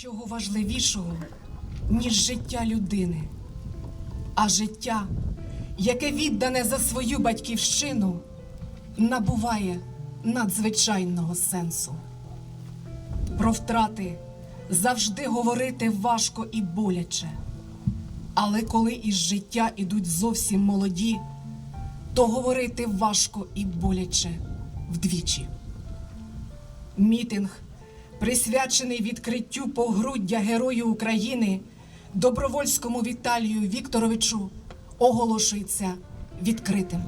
нічого важливішого, ніж життя людини. А життя, яке віддане за свою батьківщину, набуває надзвичайного сенсу. Про втрати завжди говорити важко і боляче. Але коли із життя ідуть зовсім молоді, то говорити важко і боляче вдвічі. Мітинг, присвячений відкриттю погруддя Герою України добровольському Віталію Вікторовичу, оголошується відкритим.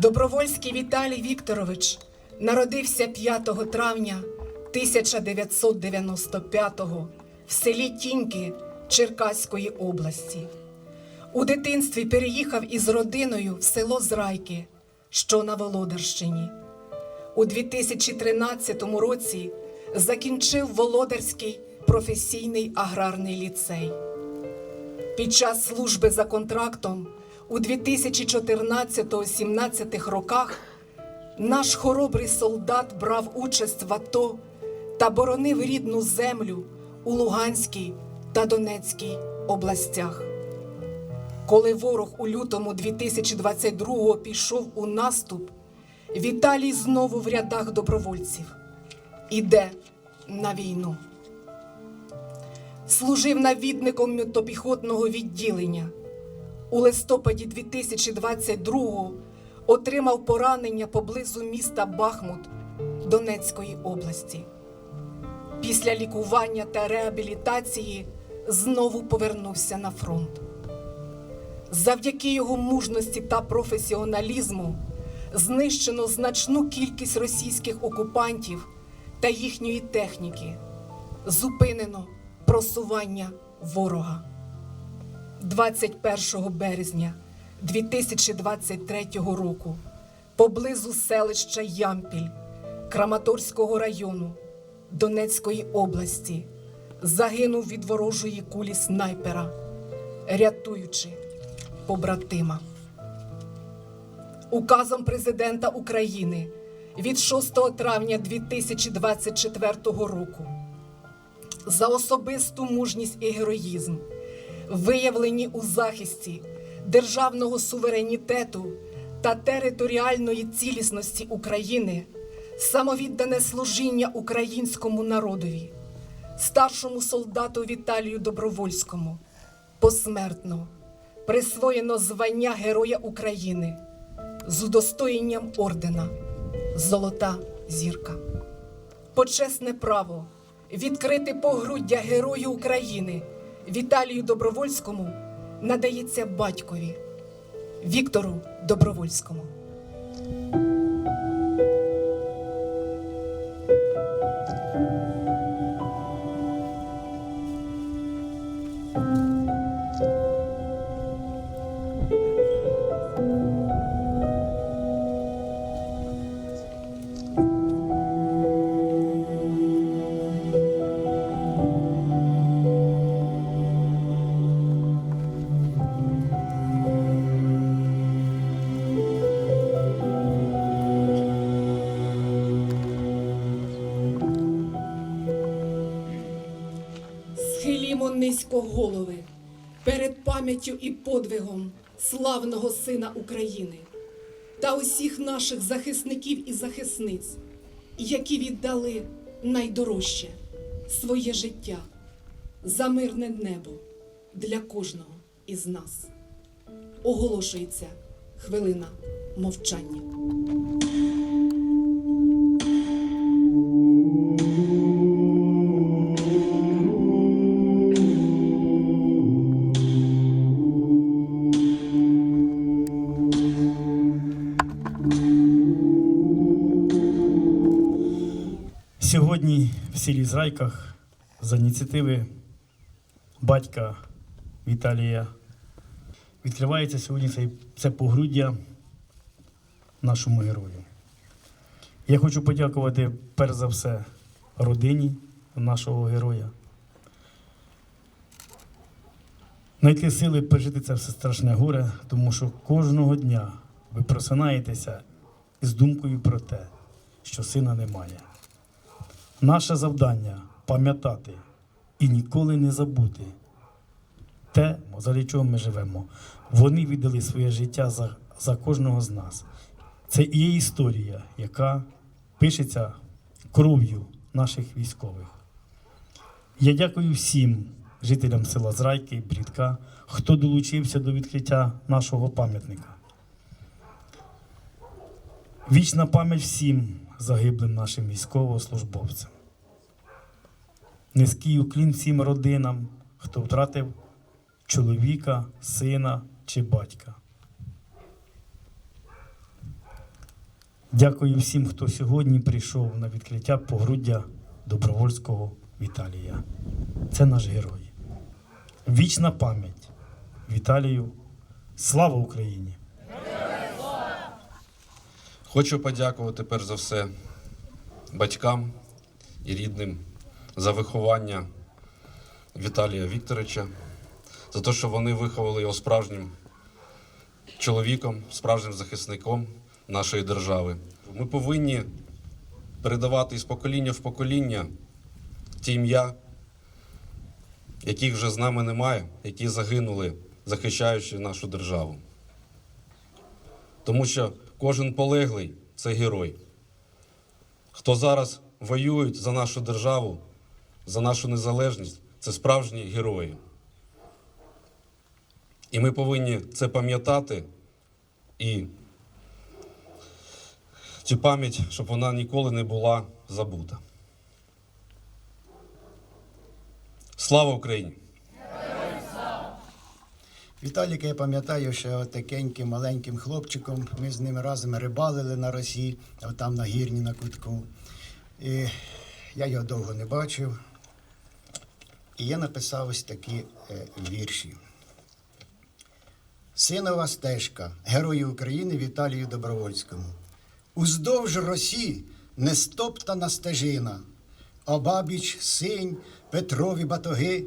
Добровольський Віталій Вікторович народився 5 травня 1995-го в селі Тіньки Черкаської області. У дитинстві переїхав із родиною в село Зрайки, що на Володарщині. У 2013 році закінчив Володарський професійний аграрний ліцей. Під час служби за контрактом у 2014-17 роках наш хоробрий солдат брав участь в АТО та боронив рідну землю у Луганській та Донецькій областях. Коли ворог у лютому 2022-го пішов у наступ, Віталій знову в рядах добровольців іде на війну служив навідником мотопіхотного відділення. У листопаді 2022-го отримав поранення поблизу міста Бахмут Донецької області. Після лікування та реабілітації знову повернувся на фронт. Завдяки його мужності та професіоналізму знищено значну кількість російських окупантів та їхньої техніки зупинено просування ворога. 21 березня 2023 року поблизу селища Ямпіль Краматорського району Донецької області загинув від ворожої кулі снайпера, рятуючи побратима. Указом президента України від 6 травня 2024 року за особисту мужність і героїзм, виявлені у захисті державного суверенітету та територіальної цілісності України, самовіддане служіння українському народові, старшому солдату Віталію Добровольському, посмертно присвоєно звання Героя України з удостоєнням ордена Золота зірка. Почесне право відкрити погруддя Герою України Віталію Добровольському надається батькові Віктору Добровольському. Голови перед пам'яттю і подвигом славного сина України та усіх наших захисників і захисниць, які віддали найдорожче своє життя за мирне небо для кожного із нас. Оголошується хвилина мовчання. Селі Зрайках за ініціативи батька Віталія відкривається сьогодні цей, це погруддя нашому герою. Я хочу подякувати перш за все родині нашого героя. Знайти сили пережити це все страшне горе, тому що кожного дня ви просинаєтеся з думкою про те, що сина немає. Наше завдання пам'ятати і ніколи не забути те, заради чого ми живемо. Вони віддали своє життя за, за кожного з нас. Це і є історія, яка пишеться кров'ю наших військових. Я дякую всім жителям села Зрайки Брідка, хто долучився до відкриття нашого пам'ятника. Вічна пам'ять всім загиблим нашим військовослужбовцям. Низький уклін всім родинам, хто втратив чоловіка, сина чи батька. Дякую всім, хто сьогодні прийшов на відкриття погруддя добровольського Віталія. Це наш герой. Вічна пам'ять Віталію. Слава Україні! Хочу подякувати перш за все батькам і рідним за виховання Віталія Вікторовича, за те, що вони виховали його справжнім чоловіком, справжнім захисником нашої держави. Ми повинні передавати із покоління в покоління ті ім'я, яких вже з нами немає, які загинули, захищаючи нашу державу. Тому що кожен полеглий це герой. Хто зараз воює за нашу державу, за нашу незалежність, це справжні герої. І ми повинні це пам'ятати і цю пам'ять, щоб вона ніколи не була забута. Слава Україні! Віталіка я пам'ятаю, що такеньким маленьким хлопчиком ми з ним разом рибалили на росі, там на гірні на кутку. І я його довго не бачив. І я написав ось такі е, вірші. Синова стежка Герою України Віталію Добровольському. Уздовж росі нестоптана стежина, обабіч синь, Петрові батоги.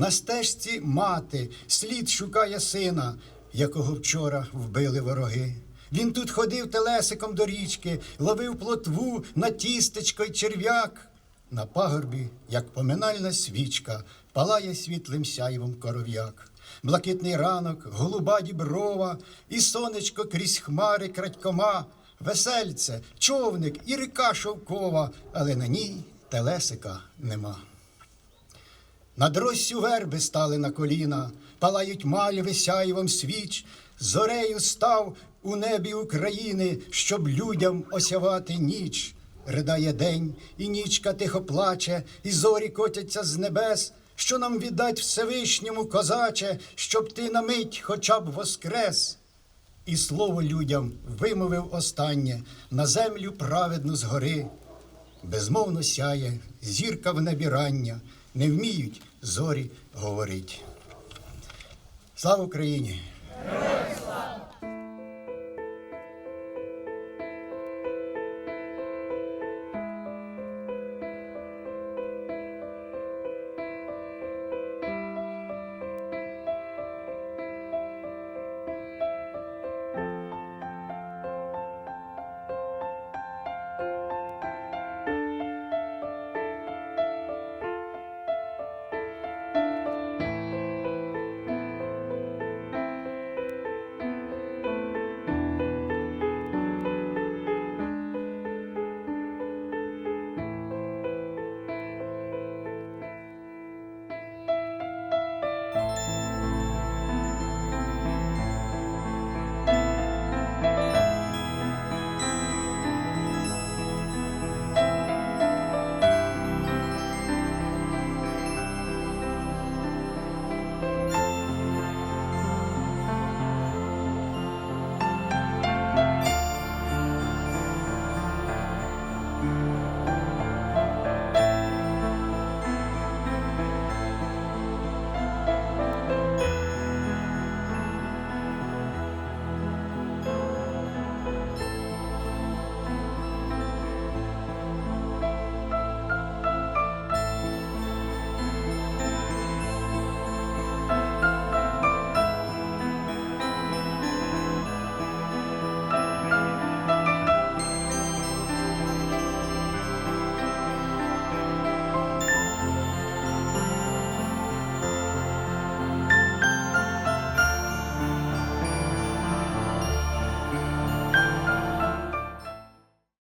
На стежці мати слід шукає сина, якого вчора вбили вороги. Він тут ходив телесиком до річки, ловив плотву на тістечко й черв'як. На пагорбі, як поминальна свічка, палає світлим сяйвом коров'як. Блакитний ранок, голуба діброва, і сонечко крізь хмари крадькома, весельце, човник і ріка шовкова, але на ній телесика нема. Над россю верби стали на коліна, палають мальви сяйвом свіч, зорею став у небі України, щоб людям осявати ніч. Ридає день, і нічка тихо плаче, і зорі котяться з небес. Що нам віддать Всевишньому, козаче, щоб ти на мить хоча б воскрес? І слово людям вимовив останнє на землю праведну згори. Безмовно сяє, зірка в небі рання, не вміють зорі говорить. Слава Україні!